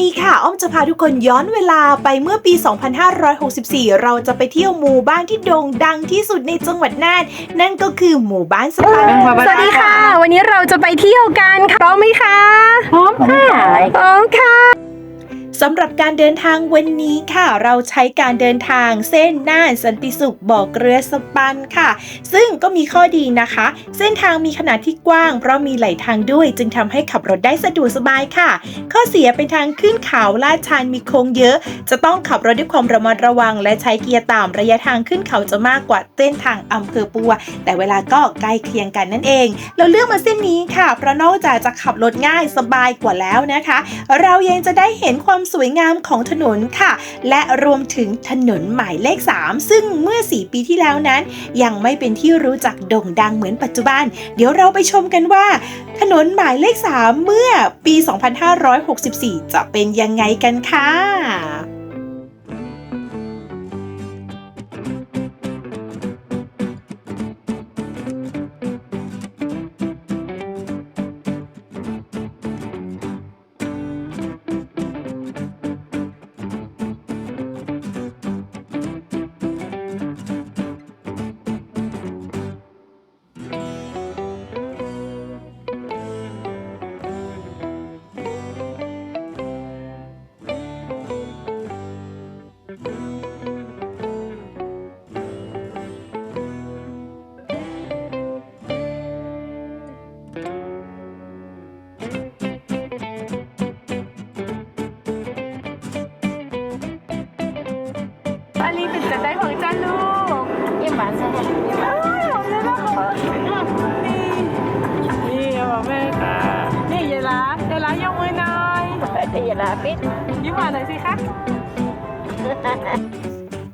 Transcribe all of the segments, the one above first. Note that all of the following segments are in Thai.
นี้ค่ะ อ้อมจะพาทุกคนย้อนเวลาไปเมื่อปี 2564 เราจะไปเที่ยวหมู่บ้านที่โด่งดังที่สุดในจังหวัดน่าน นั่นก็คือหมู่บ้านสปันสวัสดีค่ะ วันนี้เราจะไปเที่ยวกันค่ะพร้อมไหมคะพร้อมค่ะพร้อมค่ะ สำหรับการเดินทางวันนี้ค่ะ เราใช้การเดินทางเส้นน่านสันติสุขบ่อเกลือสปันค่ะ ซึ่งก็มีข้อดีนะคะ เส้นทางมีขนาดที่กว้าง เพราะมีไหลทางด้วย จึงทำให้ขับรถได้สะดวกสบายค่ะ ข้อเสียเป็นทางขึ้นเขาลาดชันมีโค้งเยอะ จะต้องขับรถด้วยความระมัดระวัง และใช้เกียร์ต่ำระยะทางขึ้นเขาจะมากกว่าเส้นทางอำเภอปัว แต่เวลาก็ใกล้เคียงกันนั่นเอง เราเลือกมาเส้นนี้ค่ะเพราะนอกจากจะขับรถง่ายสบายกว่าแล้วนะคะ เรายังจะได้เห็นความสวยงามของถนนค่ะ และรวมถึงถนนหมายเลข 3 ซึ่งเมื่อ 4 ปีที่แล้วนั้น ยังไม่เป็นที่รู้จักโด่งดังเหมือนปัจจุบัน เดี๋ยวเราไปชมกันว่า ถนนหมายเลข 3 เมื่อปี 2564 จะเป็นยังไงกันค่ะ ปาลีเป็นจัดได้ของจ้าลูกยิ้มหวานใช่ไหมเอ้ยหอมเลยนะคะนี่บอกแม่ค่ะนี่ยายลายายลายกมือหน่อยยายลาปิดยิ้มหวานหน่อยสิคะ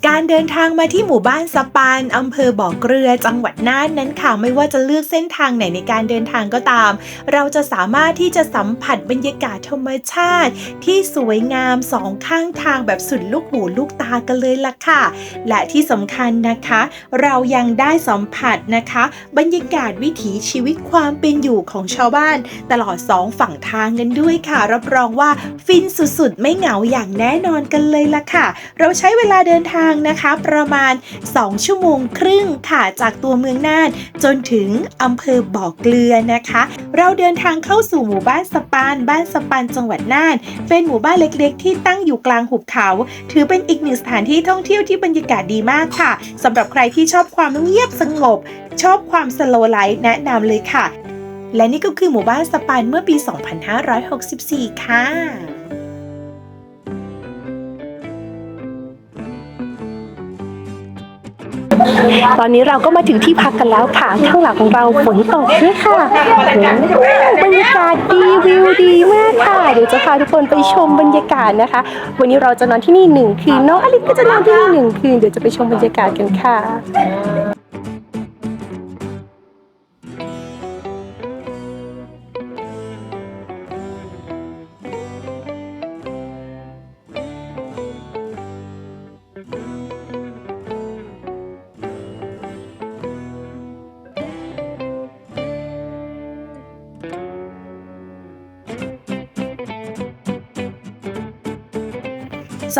การเดินทางมาที่หมู่บ้านสปานอำเภอบ่อเกลือจังหวัดน่านนั้นค่ะ ไม่ว่าจะเลือกเส้นทางไหนในการเดินทางก็ตาม เราจะสามารถที่จะสัมผัสบรรยากาศธรรมชาติ ที่สวยงามสองข้างทางแบบสุดลูกหูลูกตากันเลยล่ะค่ะ และที่สำคัญนะคะ เรายังได้สัมผัสนะคะ บรรยากาศวิถีชีวิตความเป็นอยู่ของชาวบ้าน ตลอดสองฝั่งทางกันด้วยค่ะ รับรองว่าฟินสุดๆ ไม่เหงาอย่างแน่นอนกันเลยล่ะค่ะ เราใช้เวลาเดินทางนะคะ ประมาณ 2 ชั่วโมงครึ่งค่ะจากตัวเมืองน่าน จนถึงอำเภอบ่อเกลือนะคะ เราเดินทางเข้าสู่หมู่บ้านสปาน บ้านสปานจังหวัดน่าน เป็นหมู่บ้านเล็กๆ ที่ตั้งอยู่กลางหุบเขา ถือเป็นอีกหนึ่งสถานที่ท่องเที่ยวที่บรรยากาศดีมากค่ะสำหรับใครที่ชอบความเงียบสงบ ชอบความสโลไลฟ์แนะนำเลยค่ะ และนี่ก็คือหมู่บ้านสปันเมื่อปี 2564 ค่ะ ตอนนี้เราก็มาถึงที่พักกันแล้วค่ะข้างหลังของเราฝนตกด้วยค่ะบรรยากาศดีวิวดีมากค่ะเดี๋ยวจะพาทุกคนไปชมบรรยากาศนะคะ วันนี้เราจะนอนที่นี่หนึ่งคืนน้องอลิซก็จะนอนที่นี่หนึ่งคืนเดี๋ยวจะไปชมบรรยากาศกันค่ะ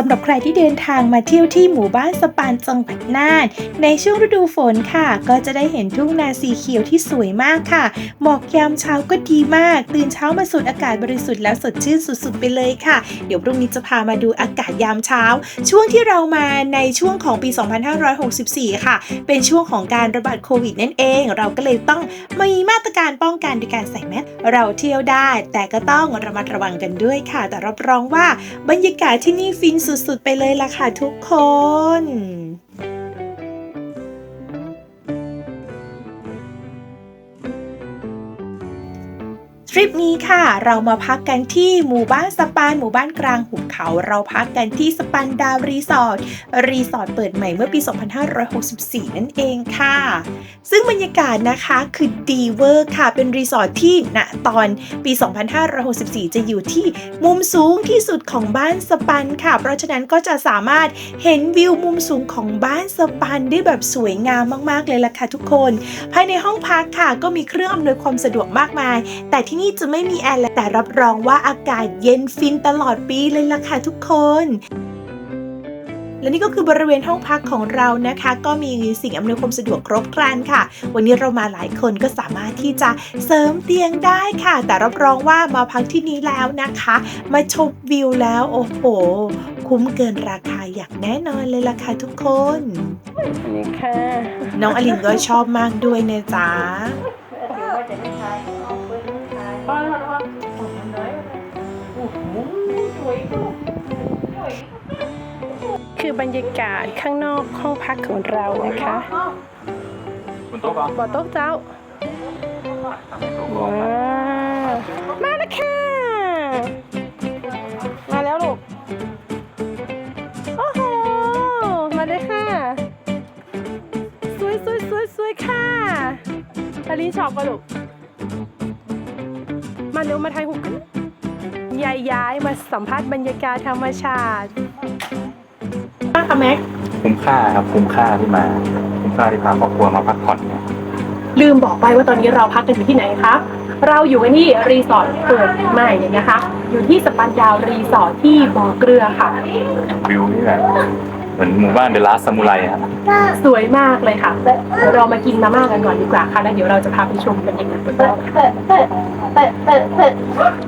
สำหรับใครที่เดินทางมาเที่ยวที่หมู่บ้านสปานจังหวัดน่าน ในช่วงฤดูฝนค่ะ ก็จะได้เห็นทุ่งนาสีเขียวที่สวยมากค่ะ หมอกยามเช้าก็ดีมาก ตื่นเช้ามาสูดอากาศบริสุทธิ์แล้วสดชื่นสุดๆไปเลยค่ะ เดี๋ยวพรุ่งนี้จะพามาดูอากาศยามเช้า ช่วงที่เรามาในช่วงของปี 2564 ค่ะ เป็นช่วงของการระบาดโควิดนั่นเอง เราก็เลยต้องมีมาตรการป้องกันด้วยการใส่แมสเราเที่ยวได้ แต่ก็ต้องระมัดระวังกันด้วยค่ะ แต่รับรองว่าบรรยากาศที่นี่ฟินสุดๆ ไปเลยล่ะค่ะทุกคน ริปนี้ค่ะ เรามาพักกันที่หมู่บ้านสปานหมู่บ้านกลางหุบเขา เราพักกันที่สปันดาวรีสอร์ทรีสอร์ทเปิดใหม่เมื่อปี 2564 นั่นเองค่ะ ซึ่งบรรยากาศนะคะคือดีเวอร์ค่ะ เป็นรีสอร์ทที่ณตอนปี 2564 จะอยู่ที่มุมสูงที่สุดของบ้านสปันค่ะ เพราะฉะนั้นก็จะสามารถเห็นวิวมุมสูงของบ้านสปันได้แบบสวยงามมาก ๆ เลยล่ะค่ะทุกคน ภายในห้องพักค่ะ ก็มีเครื่องอำนวยความสะดวกมากมาย แต่ที่นี่จะไม่มีแอร์แต่รับรองว่าอากาศเย็นฟินตลอดปีเลยล่ะค่ะทุกคนและนี่ก็คือบริเวณห้องพักของเรานะคะ ก็มีสิ่งอำนวยความสะดวกครบครันค่ะ วันนี้เรามาหลายคนก็สามารถที่จะเสริมเตียงได้ค่ะ แต่รับรองว่ามาพักที่นี้แล้วนะคะ มาชมวิวแล้วโอ้โห คุ้มเกินราคาอย่างแน่นอนเลยล่ะค่ะทุกคนอันนี้ค่ะน้องอลินก็ชอบมากด้วยนะจ๊ะ คือบรรยากาศข้างนอกห้องพักของเรานะคะบนโต๊ะก่อนบอโต๊ะเจ้าว้าวมาแล้วค่ะ มาแล้วลูก โอ้โห มาเลยค่ะ สวยสวยสวยสวยค่ะอาลินชอบปะลูก มาเร็วมาถ่ายหุกกันยายย้ายมาสัมภาษณ์บรรยากาศธรรมชาติป้าค่ะแม็ก คุ้มค่าครับคุ้มค่าที่มาคุ้มค่าที่พาครอบครัวมาพักผ่อนเนี่ยลืมบอกไปว่าตอนนี้เราพักกันอยู่ที่ไหนคะเราอยู่กันที่รีสอร์ทเปิดใหม่นะคะ อยู่ที่สปันดาวรีสอร์ทที่บ่อเกลือค่ะ วิวนี่แบบ เหมือนหมู่บ้านเดลัสซามูไรครับสวยมากเลยค่ะเดี๋ยวเรามากินมาม่ากันก่อนดีกว่าค่ะแล้วเดี๋ยวเราจะพาไปชมบรรยากาศรอบๆห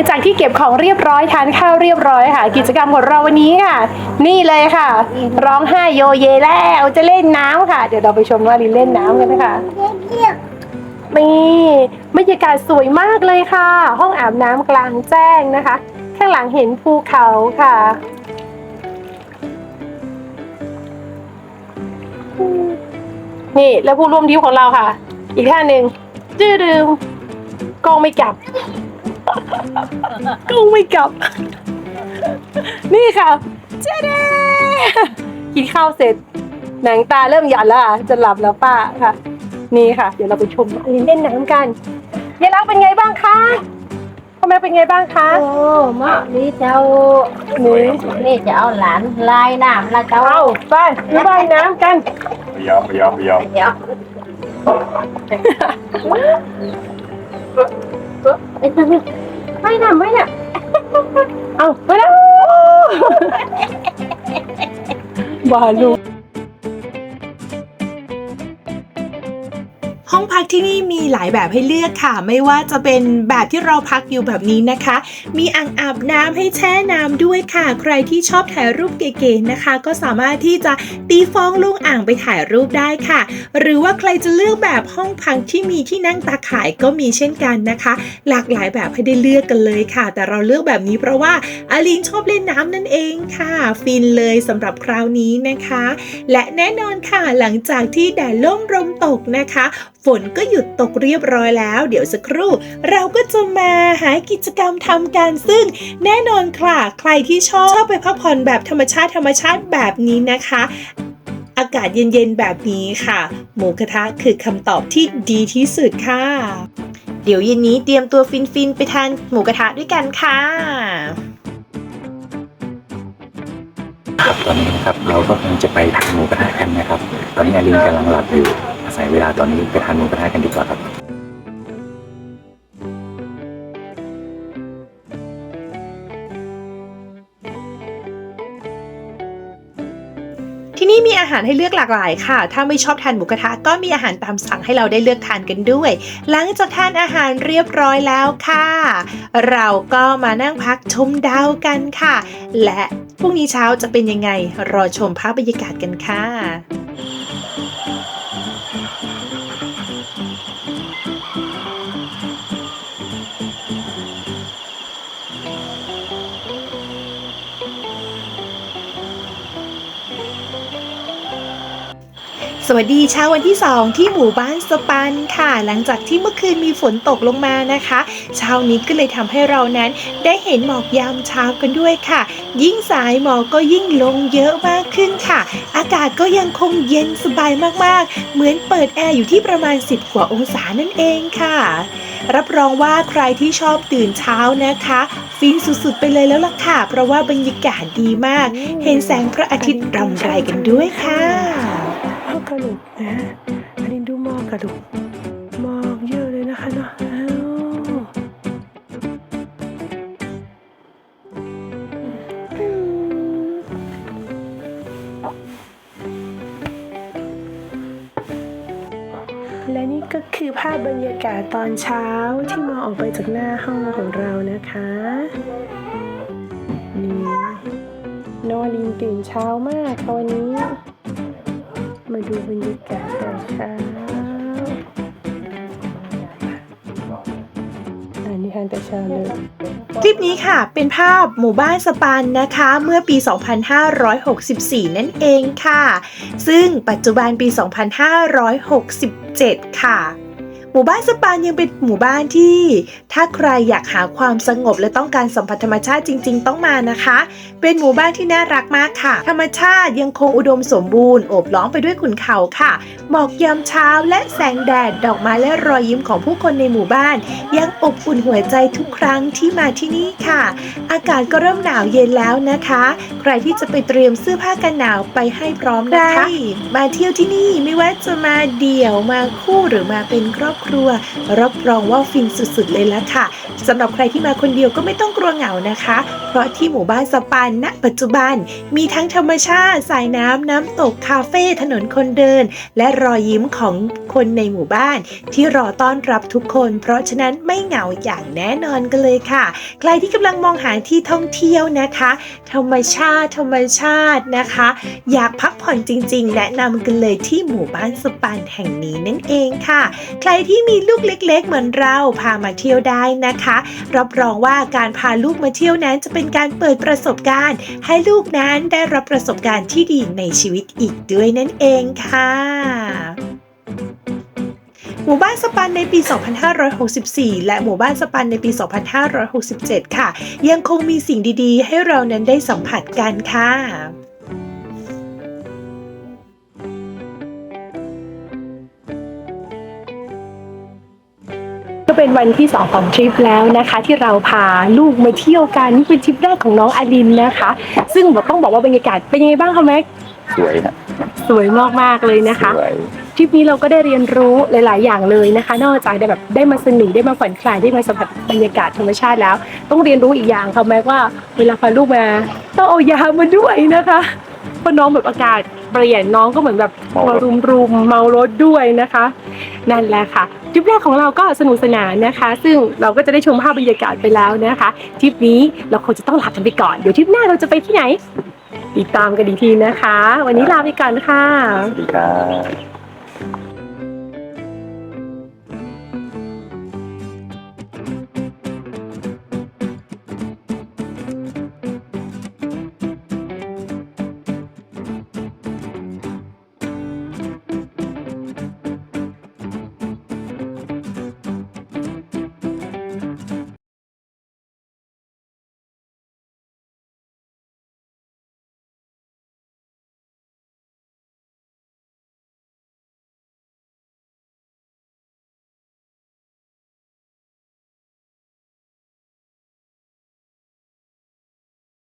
งจากที่เก็บของเรียบร้อยทานข้าวเรียบร้อยค่ะ กิจกรรมของเราวันนี้ค่ะ นี่เลยค่ะ ร้องไห้โยเยแล้วจะเล่นน้ำค่ะ เดี๋ยวเราไปชมว่าลินเล่นน้ำกันนะคะนี่บรรยากาศสวยมากเลยค่ะ ห้องอาบน้ำกลางแจ้งนะคะ ข้างหลังเห็นภูเขาค่ะนี่แล้วผู้ร่วมทริปของเราค่ะ อีกท่านหนึ่งจื้อดึงกล้องไม่กลับ กล้องไม่กลับ นี่ค่ะ เจ๊เด้กินข้าวเสร็จ หนังตาเริ่มหยันแล้วอะจะหลับแล้วป้าค่ะ นี่ค่ะ เดี๋ยวเราไปชมอลินเล่นน้ำกันยายรักเป็นไงบ้างคะพ่อแม่เป็นไงบ้างคะ โอ้มานี่เจ้านี่นี่จะเอาหลานลายน้ำละเจ้าเอาไปไปว่ายน้ำกันพยายามพยายามพยายาม เดี๋ยวไอ้ตัว กห้องพักที่นี่มีหลายแบบให้เลือกค่ะ ไม่ว่าจะเป็นแบบที่เราพักอยู่แบบนี้นะคะ มีอ่างอาบน้ำให้แช่น้ำด้วยค่ะ ใครที่ชอบถ่ายรูปเก๋ๆนะคะ ก็สามารถที่จะตีฟองลงอ่างไปถ่ายรูปได้ค่ะ หรือว่าใครจะเลือกแบบห้องพักที่มีที่นั่งตาข่ายก็มีเช่นกันนะคะ หลากหลายแบบให้ได้เลือกกันเลยค่ะ แต่เราเลือกแบบนี้เพราะว่าอาลินชอบเล่นน้ำนั่นเองค่ะ ฟินเลยสำหรับคราวนี้นะคะ และแน่นอนค่ะหลังจากที่แดดล่มลมตกนะคะฝนก็หยุดตกเรียบร้อยแล้ว เดี๋ยวสักครู่ เราก็จะมาหากิจกรรมทำกันซึ่งแน่นอนค่ะ ใครที่ชอบชอบไปพักผ่อนแบบธรรมชาติธรรมชาติแบบนี้นะคะ อากาศเย็นๆแบบนี้ค่ะ หมูกระทะคือคำตอบที่ดีที่สุดค่ะ เดี๋ยวเย็นนี้เตรียมตัวฟินๆไปทานหมูกระทะด้วยกันค่ะครับตอนนี้นะครับเราก็คงจะไปทานหมูกระทะกันนะครับ ตอนนี้อาลินกำลังหลับอยู่ อาศัยเวลาตอนนี้ไปทานหมูกระทะกันดีกว่าครับ ที่นี่มีอาหารให้เลือกหลากหลายค่ะ ถ้าไม่ชอบทานหมูกระทะก็มีอาหารตามสั่งให้เราได้เลือกทานกันด้วย หลังจากทานอาหารเรียบร้อยแล้วค่ะ เราก็มานั่งพักชมดาวกันค่ะ และพรุ่งนี้เช้าจะเป็นยังไงรอชมภาพบรรยากาศกันค่ะ สวัสดีเช้าวันที่ 2 ที่หมู่บ้านสปันค่ะ หลังจากที่เมื่อคืนมีฝนตกลงมานะคะเช้านี้ก็เลยทำให้เรานั้นได้เห็นหมอกยามเช้ากันด้วยค่ะ ยิ่งสายหมอกก็ยิ่งลงเยอะมากขึ้นค่ะ อากาศก็ยังคงเย็นสบายมากๆ เหมือนเปิดแอร์อยู่ที่ประมาณ 10 กว่าองศานั่นเองค่ะ รับรองว่าใครที่ชอบตื่นเช้านะคะฟินสุดๆไปเลยแล้วล่ะค่ะ เพราะว่าบรรยากาศดีมาก เห็นแสงพระอาทิตย์รำไรกันด้วยค่ะ ลุกนะอันนี้ดูหมอกกระลุกหมอกเยอะเลยนะคะเนาะและนี่ก็คือภาพบรรยากาศตอนเช้าที่มองออกไปจากหน้าห้องของเรานะคะนี่นอลินตื่นเช้ามากค่ะวันนี้ มาดูบรรยากาศตอนเช้าอันนิทานแต่เช้าเลยคลิปนี้ค่ะ เป็นภาพหมู่บ้านสปันนะคะ เมื่อปี 2564 นั่นเองค่ะ ซึ่งปัจจุบันปี 2567 ค่ะ หมู่บ้านสปานยังเป็นหมู่บ้านที่ ถ้าใครอยากหาความสงบและต้องการสัมผัสธรรมชาติจริง ๆ ต้องมานะคะ เป็นหมู่บ้านที่น่ารักมากค่ะ ธรรมชาติยังคงอุดมสมบูรณ์โอบล้อมไปด้วยขุนเขาค่ะหมอกยามเช้าและแสงแดดดอกไม้และรอยยิ้มของผู้คนในหมู่บ้าน ยังอบอุ่นหัวใจทุกครั้งที่มาที่นี่ค่ะ อากาศก็เริ่มหนาวเย็นแล้วนะคะ ใครที่จะไปเตรียมเสื้อผ้ากันหนาวไปให้พร้อมนะคะมาเที่ยวที่นี่ไม่ว่าจะมาเดี่ยวมาคู่หรือมาเป็นครอบครัว รับรองว่าฟินสุดๆเลยละค่ะสำหรับใครที่มาคนเดียวก็ไม่ต้องกลัวเหงานะคะ เพราะที่หมู่บ้านสปันณปัจจุบัน มีทั้งธรรมชาติ สายน้ำน้ำตกคาเฟ่ถนนคนเดิน และรอยยิ้มของคนในหมู่บ้าน ที่รอต้อนรับทุกคน เพราะฉะนั้นไม่เหงาอย่างแน่นอนกันเลยค่ะ ใครที่กำลังมองหาที่ท่องเที่ยวนะคะ ธรรมชาติ ธรรมชาตินะคะ อยากพักผ่อนจริง ๆ แนะนำกันเลยที่หมู่บ้านสปันแห่งนี้นั่นเองค่ะ ใครที่ที่มีลูกเล็ก ๆ เหมือนเราพามาเที่ยวได้นะคะ รับรองว่าการพาลูกมาเที่ยวนั้นจะเป็นการเปิดประสบการณ์ ให้ลูกนั้นได้รับประสบการณ์ที่ดีในชีวิตอีกด้วยนั่นเองค่ะหมู่บ้านสปันในปี 2564 และหมู่บ้านสปันในปี 2567 ค่ะ ยังคงมีสิ่งดีๆ ให้เรานั้นได้สัมผัสกันค่ะ ก็เป็นวันที่ 2 ของทริปแล้วนะคะ ที่เราพาลูกมาเที่ยวกันนี่เป็นทริปแรกของน้องอลินนะคะ ซึ่งแบบต้องบอกว่าบรรยากาศเป็นยังไงบ้างคะแม็กสวยนะสวยมากๆเลยนะคะสวยทริปนี้เราก็ได้เรียนรู้หลาย ๆ อย่างเลยนะคะ นอกจากได้แบบได้มาสนุกได้มาผ่อนคลายได้มาสัมผัสบรรยากาศธรรมชาติแล้ว ต้องเรียนรู้อีกอย่างค่ะแม็กว่า เวลาพาลูกมาต้องเอายามาด้วยนะคะ เพราะน้องแบบอากาศเปลี่ยนน้องก็เหมือนแบบมารุมรุมๆเมารถด้วยนะคะ นั่นแหละค่ะทริปแรกของเราก็สนุกสนานนะคะ ซึ่งเราก็จะได้ชมภาพบรรยากาศไปแล้วนะคะทริปนี้เราคงจะต้องลากันไปก่อนเดี๋ยวทริปหน้าเราจะไปที่ไหน ติดตามกันอีกทีนะคะ วันนี้ลาไปก่อนค่ะสวัสดีครับ